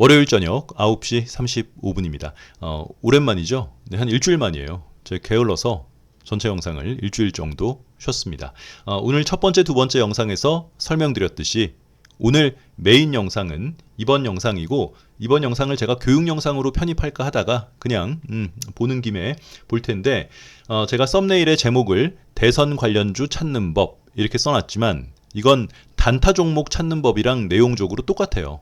월요일 저녁 9시 35분입니다. 어, 오랜만이죠? 네, 한 일주일 만이에요. 제가 게을러서 전체 영상을 일주일 정도 쉬었습니다. 어, 오늘 첫 번째, 두 번째 영상에서 설명드렸듯이 오늘 메인 영상은 이번 영상이고 이번 영상을 제가 교육 영상으로 편입할까 하다가 그냥 음, 보는 김에 볼 텐데 어, 제가 썸네일의 제목을 대선 관련주 찾는 법 이렇게 써놨지만 이건 단타 종목 찾는 법이랑 내용적으로 똑같아요.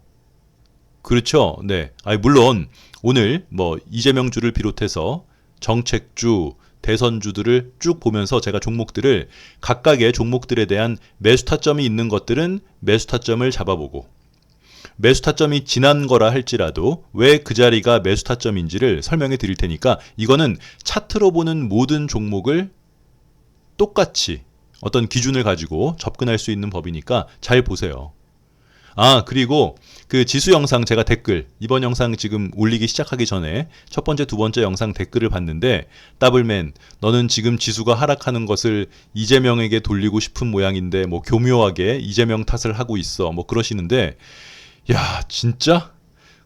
그렇죠. 네. 아니, 물론 오늘 뭐 이재명 주를 비롯해서 정책주, 대선주들을 쭉 보면서 제가 종목들을 각각의 종목들에 대한 매수 타점이 있는 것들은 매수 타점을 잡아보고 매수 타점이 지난 거라 할지라도 왜 그 자리가 매수 타점인지를 설명해 드릴 테니까 이거는 차트로 보는 모든 종목을 똑같이 어떤 기준을 가지고 접근할 수 있는 법이니까 잘 보세요. 아, 그리고 그 지수 영상 제가 댓글, 이번 영상 지금 올리기 시작하기 전에 첫 번째, 두 번째 영상 댓글을 봤는데, 더블맨, 너는 지금 지수가 하락하는 것을 이재명에게 돌리고 싶은 모양인데, 뭐 교묘하게 이재명 탓을 하고 있어. 뭐 그러시는데, 야, 진짜?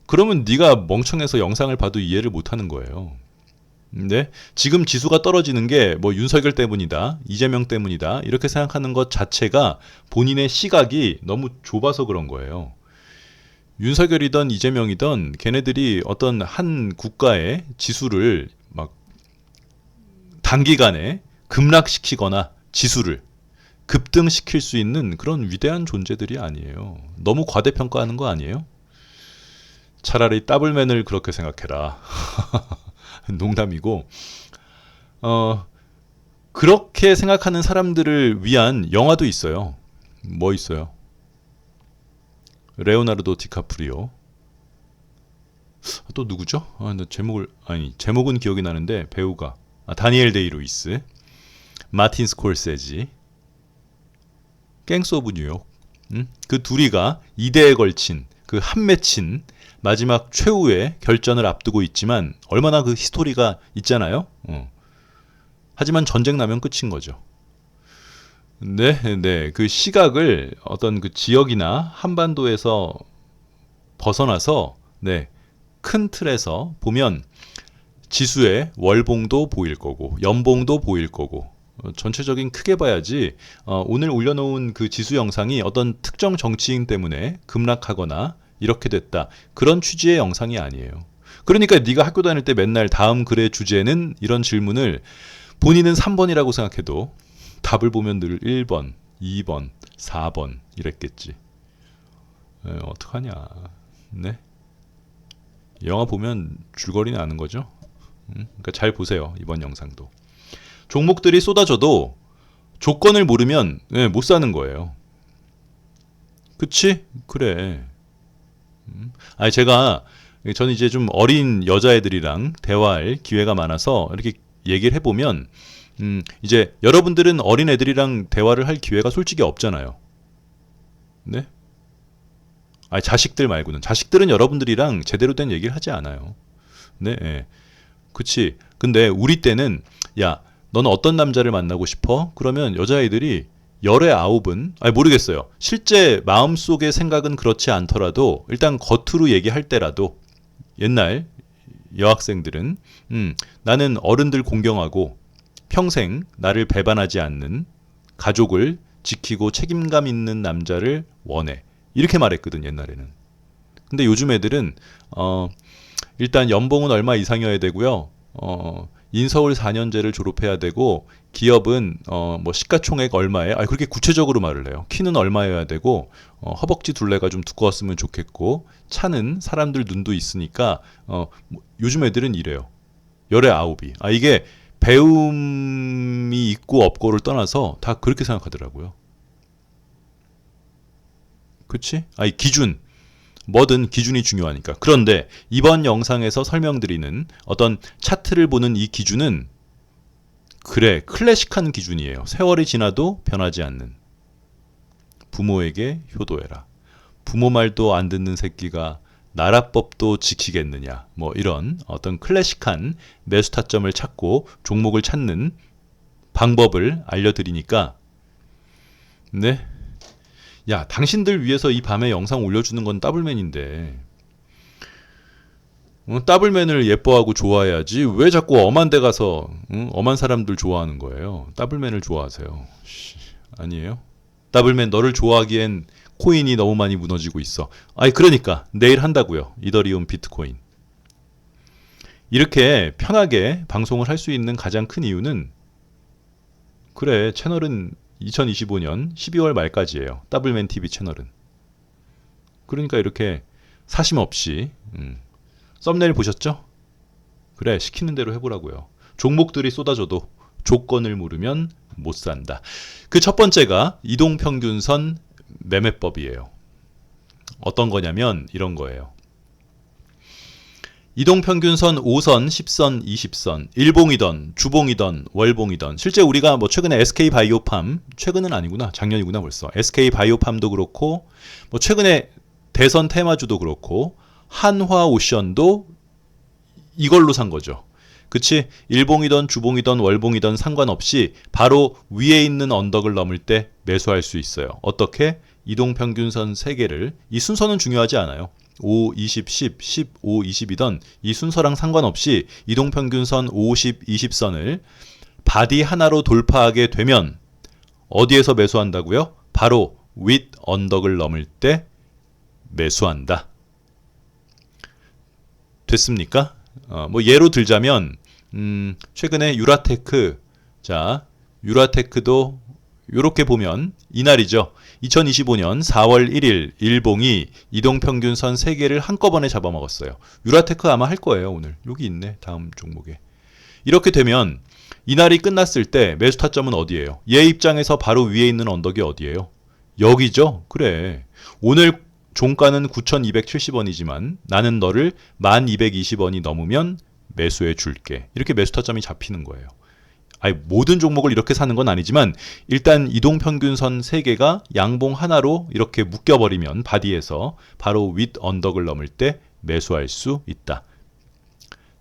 그러면 네가 멍청해서 영상을 봐도 이해를 못 하는 거예요. 네. 지금 지수가 떨어지는 게 뭐 윤석열 때문이다, 이재명 때문이다, 이렇게 생각하는 것 자체가 본인의 시각이 너무 좁아서 그런 거예요. 윤석열이든 이재명이든 걔네들이 어떤 한 국가의 지수를 막 단기간에 급락시키거나 지수를 급등시킬 수 있는 그런 위대한 존재들이 아니에요. 너무 과대평가하는 거 아니에요? 차라리 더블맨을 그렇게 생각해라. 농담이고 어 그렇게 생각하는 사람들을 위한 영화도 있어요. 뭐 있어요? 레오나르도 디카프리오. 또 누구죠? 아, 나 제목을 아니 제목은 기억이 나는데 배우가 아, 다니엘 데이 루이스, 마틴 스콜세지, 갱스 오브 뉴욕. 음? 그 둘이가 2대에 걸친 그 한 맺힌 마지막 최후의 결전을 앞두고 있지만 얼마나 그 히스토리가 있잖아요. 어. 하지만 전쟁 나면 끝인 거죠. 네, 네. 그 시각을 어떤 그 지역이나 한반도에서 벗어나서 네. 큰 틀에서 보면 지수의 월봉도 보일 거고 연봉도 보일 거고 어, 전체적인 크게 봐야지 어, 오늘 올려놓은 그 지수 영상이 어떤 특정 정치인 때문에 급락하거나 이렇게 됐다. 그런 취지의 영상이 아니에요. 그러니까 네가 학교 다닐 때 맨날 다음 글의 주제는 이런 질문을 본인은 3번이라고 생각해도 답을 보면 늘 1번, 2번, 4번 이랬겠지. 에, 어떡하냐. 네. 영화 보면 줄거리는 아는 거죠. 음? 그러니까 잘 보세요. 이번 영상도. 종목들이 쏟아져도 조건을 모르면 네, 못 사는 거예요. 그치? 그래. 아니 제가 저는 이제 좀 어린 여자애들이랑 대화할 기회가 많아서 이렇게 얘기를 해보면 음 이제 여러분들은 어린 애들이랑 대화를 할 기회가 솔직히 없잖아요. 네? 아니 자식들 말고는 자식들은 여러분들이랑 제대로 된 얘기를 하지 않아요. 네, 예. 그치. 근데 우리 때는 야 너는 어떤 남자를 만나고 싶어? 그러면 여자아이들이 열의 아홉은 아니 모르겠어요. 실제 마음속의 생각은 그렇지 않더라도 일단 겉으로 얘기할 때라도 옛날 여학생들은 음, 나는 어른들 공경하고 평생 나를 배반하지 않는 가족을 지키고 책임감 있는 남자를 원해. 이렇게 말했거든 옛날에는. 근데 요즘 애들은 어 일단 연봉은 얼마 이상이어야 되고요. 어 인서울 4년제를 졸업해야 되고 기업은 어 뭐 시가총액 얼마에 아 그렇게 구체적으로 말을 해요. 키는 얼마여야 되고 어 허벅지 둘레가 좀 두꺼웠으면 좋겠고 차는 사람들 눈도 있으니까 어 뭐 요즘 애들은 이래요. 열에 아홉이. 아 이게 배움이 있고 없고를 떠나서 다 그렇게 생각하더라고요. 그치? 아이 기준 뭐든 기준이 중요하니까. 그런데 이번 영상에서 설명드리는 어떤 차트를 보는 이 기준은 그래, 클래식한 기준이에요. 세월이 지나도 변하지 않는. 부모에게 효도해라. 부모 말도 안 듣는 새끼가 나라법도 지키겠느냐. 뭐 이런 어떤 클래식한 매수 타점을 찾고 종목을 찾는 방법을 알려드리니까 네, 야, 당신들 위해서 이 밤에 영상 올려주는 건 더블맨인데, 어, 더블맨을 예뻐하고 좋아해야지 왜 자꾸 엄한 데 가서 응? 엄한 사람들 좋아하는 거예요. 더블맨을 좋아하세요. 씨, 아니에요? 더블맨 너를 좋아하기엔 코인이 너무 많이 무너지고 있어. 아이 그러니까 내일 한다고요. 이더리움 비트코인. 이렇게 편하게 방송을 할 수 있는 가장 큰 이유는 그래 채널은 2025년 12월 말까지예요. 더블맨 TV 채널은. 그러니까 이렇게 사심 없이 음. 썸네일 보셨죠? 그래 시키는 대로 해보라고요. 종목들이 쏟아져도 조건을 물으면 못 산다. 그 첫 번째가 이동평균선 매매법이에요. 어떤 거냐면 이런 거예요. 이동평균선 5선, 10선, 20선, 일봉이던, 주봉이던, 월봉이던, 실제 우리가 뭐 최근에 SK 바이오팜, 최근은 아니구나, 작년이구나 벌써. SK 바이오팜도 그렇고, 뭐 최근에 대선 테마주도 그렇고, 한화 오션도 이걸로 산 거죠. 그치? 일봉이던 주봉이던 월봉이던 상관없이 바로 위에 있는 언덕을 넘을 때 매수할 수 있어요. 어떻게? 이동평균선 3개를, 이 순서는 중요하지 않아요. 5, 20, 10, 10, 5, 20이던 이 순서랑 상관없이 이동평균선 50, 20선을 바디 하나로 돌파하게 되면 어디에서 매수한다고요? 바로 윗 언덕을 넘을 때 매수한다. 됐습니까? 어, 뭐 예로 들자면 음, 최근에 유라테크 자 유라테크도 이렇게 보면 이날이죠. 2025년 4월 1일 일봉이 이동평균선 3개를 한꺼번에 잡아먹었어요. 유라테크 아마 할 거예요 오늘. 여기 있네 다음 종목에. 이렇게 되면 이날이 끝났을 때 매수 타점은 어디예요? 얘 입장에서 바로 위에 있는 언덕이 어디예요? 여기죠. 그래. 오늘 종가는 9,270원이지만 나는 너를 1,220원이 넘으면 매수해 줄게. 이렇게 매수 타점이 잡히는 거예요. 아니, 모든 종목을 이렇게 사는 건 아니지만 일단 이동 평균선 3개가 양봉 하나로 이렇게 묶여 버리면 바디에서 바로 윗 언덕을 넘을 때 매수할 수 있다.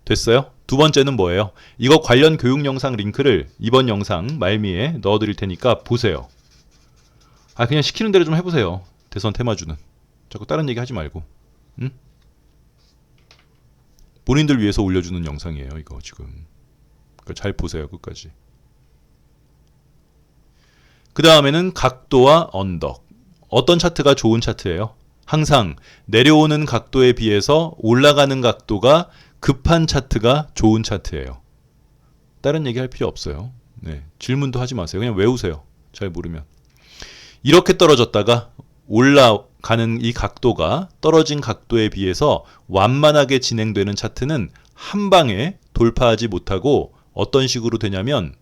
됐어요? 두 번째는 뭐예요? 이거 관련 교육 영상 링크를 이번 영상 말미에 넣어 드릴 테니까 보세요. 아 그냥 시키는 대로 좀 해보세요. 대선 테마주는. 자꾸 다른 얘기 하지 말고. 응? 본인들 위해서 올려주는 영상이에요, 이거 지금. 그러니까 잘 보세요, 끝까지. 그 다음에는 각도와 언덕. 어떤 차트가 좋은 차트예요? 항상 내려오는 각도에 비해서 올라가는 각도가 급한 차트가 좋은 차트예요. 다른 얘기 할 필요 없어요. 네, 질문도 하지 마세요. 그냥 외우세요. 잘 모르면. 이렇게 떨어졌다가 올라가는 이 각도가 떨어진 각도에 비해서 완만하게 진행되는 차트는 한 방에 돌파하지 못하고 어떤 식으로 되냐면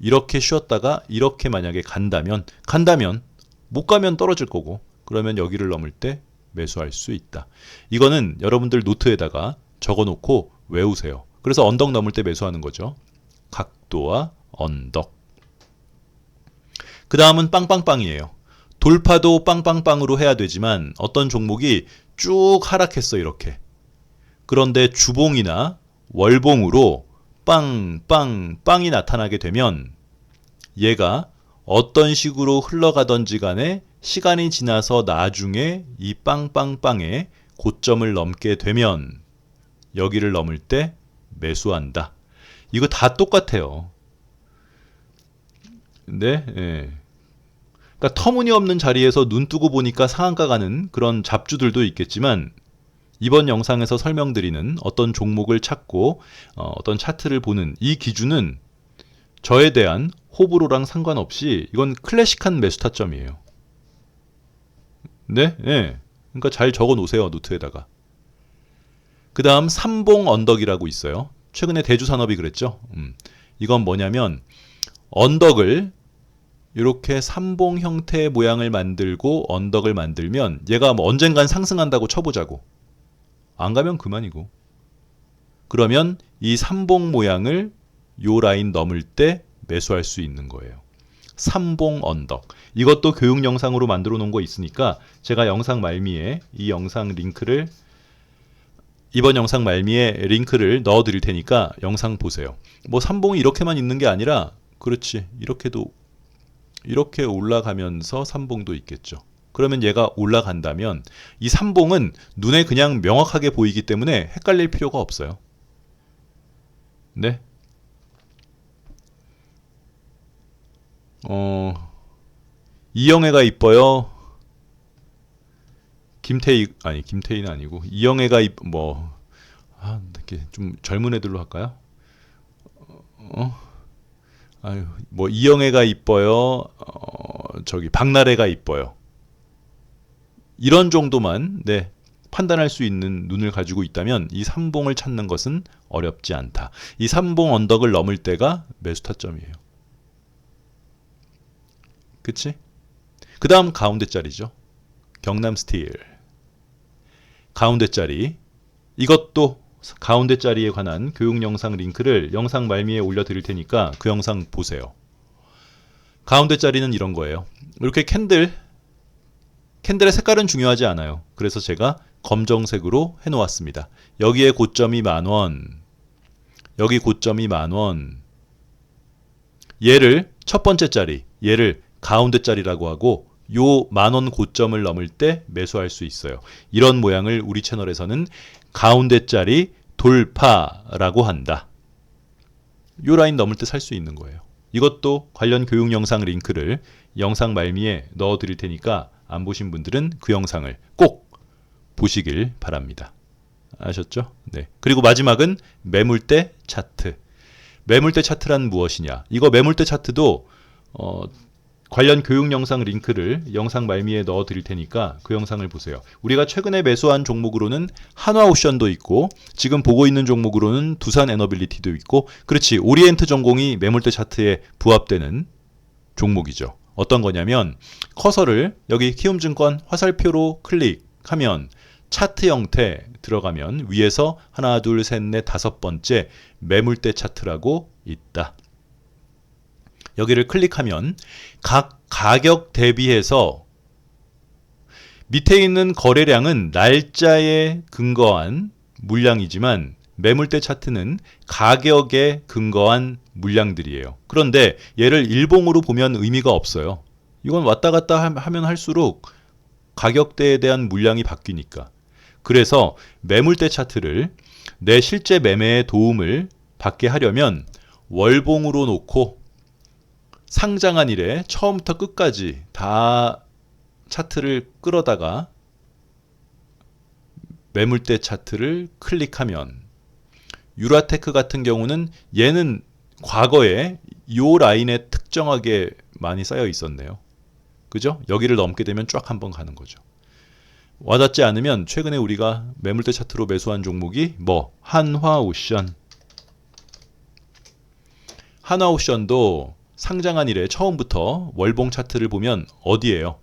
이렇게 쉬었다가 이렇게 만약에 간다면 간다면 못 가면 떨어질 거고 그러면 여기를 넘을 때 매수할 수 있다. 이거는 여러분들 노트에다가 적어 놓고 외우세요. 그래서 언덕 넘을 때 매수하는 거죠. 각도와 언덕. 그 다음은 빵빵빵이에요. 돌파도 빵빵빵으로 해야 되지만 어떤 종목이 쭉 하락했어 이렇게. 그런데 주봉이나 월봉으로 빵, 빵, 빵이 나타나게 되면 얘가 어떤 식으로 흘러가던지 간에 시간이 지나서 나중에 이 빵빵빵의 고점을 넘게 되면 여기를 넘을 때 매수한다. 이거 다 똑같아요. 근데 예. 그러니까 터무니없는 자리에서 눈 뜨고 보니까 상한가 가는 그런 잡주들도 있겠지만 이번 영상에서 설명드리는 어떤 종목을 찾고 어, 어떤 차트를 보는 이 기준은 저에 대한 호불호랑 상관없이 이건 클래식한 매수 타점이에요. 네? 네. 그러니까 잘 적어 놓으세요. 노트에다가. 그 다음 삼봉 언덕이라고 있어요. 최근에 대주산업이 그랬죠. 음. 이건 뭐냐면 언덕을 이렇게 삼봉 형태의 모양을 만들고 언덕을 만들면 얘가 뭐 언젠간 상승한다고 쳐보자고. 안 가면 그만이고. 그러면 이 삼봉 모양을 요 라인 넘을 때 매수할 수 있는 거예요. 삼봉 언덕. 이것도 교육 영상으로 만들어 놓은 거 있으니까 제가 영상 말미에 이 영상 링크를 이번 영상 말미에 링크를 넣어 드릴 테니까 영상 보세요. 뭐 삼봉이 이렇게만 있는 게 아니라 그렇지. 이렇게도 이렇게 올라가면서 삼봉도 있겠죠. 그러면 얘가 올라간다면 이 삼봉은 눈에 그냥 명확하게 보이기 때문에 헷갈릴 필요가 없어요. 네. 어, 이영애가 이뻐요. 김태희 아니 김태희는 아니고 이영애가 이, 뭐 아, 이렇게 좀 젊은 애들로 할까요? 어? 아유, 뭐 이영애가 이뻐요. 어, 저기 박나래가 이뻐요. 이런 정도만 네, 판단할 수 있는 눈을 가지고 있다면 이 삼봉을 찾는 것은 어렵지 않다. 이 삼봉 언덕을 넘을 때가 매수 타점이에요. 그치? 그 다음 가운데 자리죠. 경남 스틸. 가운데 자리. 이것도 가운데 자리에 관한 교육 영상 링크를 영상 말미에 올려드릴 테니까 그 영상 보세요. 가운데 자리는 이런 거예요. 이렇게 캔들, 캔들의 색깔은 중요하지 않아요. 그래서 제가 검정색으로 해놓았습니다. 여기에 고점이 만원, 여기 고점이 만원, 얘를 첫 번째 자리, 얘를 가운데 자리라고 하고 요 만원 고점을 넘을 때 매수할 수 있어요. 이런 모양을 우리 채널에서는 가운데 자리 돌파라고 한다. 요 라인 넘을 때 살 수 있는 거예요. 이것도 관련 교육 영상 링크를 영상 말미에 넣어 드릴 테니까 안 보신 분들은 그 영상을 꼭 보시길 바랍니다. 아셨죠? 네. 그리고 마지막은 매물대 차트. 매물대 차트란 무엇이냐? 이거 매물대 차트도 어, 관련 교육 영상 링크를 영상 말미에 넣어 드릴 테니까 그 영상을 보세요. 우리가 최근에 매수한 종목으로는 한화오션도 있고 지금 보고 있는 종목으로는 두산 에너빌리티도 있고 그렇지 오리엔트 전공이 매물대 차트에 부합되는 종목이죠. 어떤 거냐면 커서를 여기 키움증권 화살표로 클릭하면 차트 형태 들어가면 위에서 하나 둘 셋 넷 다섯 번째 매물대 차트라고 있다. 여기를 클릭하면 각 가격 대비해서 밑에 있는 거래량은 날짜에 근거한 물량이지만 매물대 차트는 가격에 근거한 물량들이에요. 그런데 얘를 일봉으로 보면 의미가 없어요. 이건 왔다 갔다 하면 할수록 가격대에 대한 물량이 바뀌니까. 그래서 매물대 차트를 내 실제 매매에 도움을 받게 하려면 월봉으로 놓고 상장한 이래 처음부터 끝까지 다 차트를 끌어다가 매물대 차트를 클릭하면 유라테크 같은 경우는 얘는 과거에 요 라인에 특정하게 많이 쌓여 있었네요. 그죠? 여기를 넘게 되면 쫙 한번 가는 거죠. 와닿지 않으면 최근에 우리가 매물대 차트로 매수한 종목이 뭐 한화오션 한화오션도 상장한 이래 처음부터 월봉 차트를 보면 어디예요?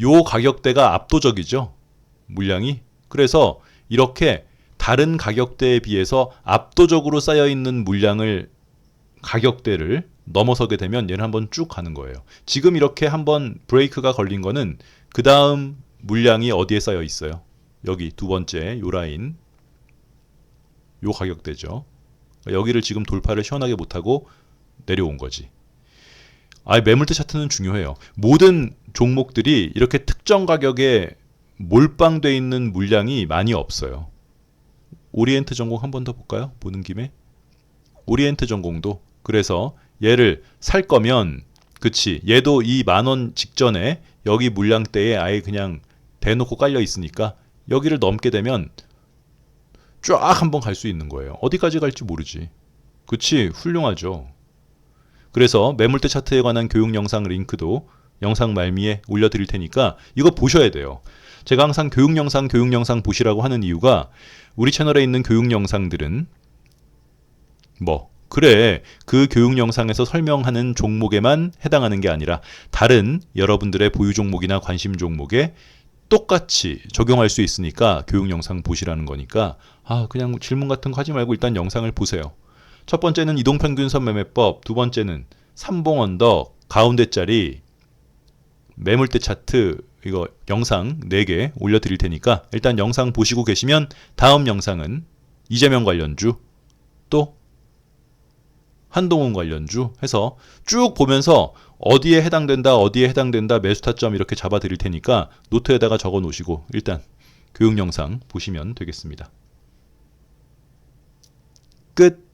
요 가격대가 압도적이죠. 물량이. 그래서 이렇게 다른 가격대에 비해서 압도적으로 쌓여 있는 물량을 가격대를 넘어서게 되면 얘는 한번 쭉 가는 거예요. 지금 이렇게 한번 브레이크가 걸린 거는 그 다음 물량이 어디에 쌓여 있어요? 여기 두 번째 요 라인 요 가격대죠. 여기를 지금 돌파를 시원하게 못하고 내려온 거지. 아, 매물대 차트는 중요해요. 모든 종목들이 이렇게 특정 가격에 몰빵돼 있는 물량이 많이 없어요. 오리엔트 전공 한 번 더 볼까요? 보는 김에 오리엔트 전공도 그래서 얘를 살 거면 그치 얘도 이 만 원 직전에 여기 물량대에 아예 그냥 대놓고 깔려 있으니까 여기를 넘게 되면 쫙 한번 갈 수 있는 거예요. 어디까지 갈지 모르지. 그치 훌륭하죠. 그래서 매물대 차트에 관한 교육 영상 링크도 영상 말미에 올려드릴 테니까 이거 보셔야 돼요. 제가 항상 교육 영상, 교육 영상 보시라고 하는 이유가 우리 채널에 있는 교육 영상들은 뭐 그래 그 교육 영상에서 설명하는 종목에만 해당하는 게 아니라 다른 여러분들의 보유 종목이나 관심 종목에 똑같이 적용할 수 있으니까 교육 영상 보시라는 거니까 아 그냥 질문 같은 거 하지 말고 일단 영상을 보세요. 첫 번째는 이동평균선 매매법, 두 번째는 삼봉 언덕, 가운데 자리, 매물대 차트 이거 영상 4개 올려드릴 테니까 일단 영상 보시고 계시면 다음 영상은 이재명 관련주 또 한동훈 관련주 해서 쭉 보면서 어디에 해당된다, 어디에 해당된다, 매수 타점 이렇게 잡아 드릴 테니까 노트에다가 적어 놓으시고 일단 교육 영상 보시면 되겠습니다. 끝.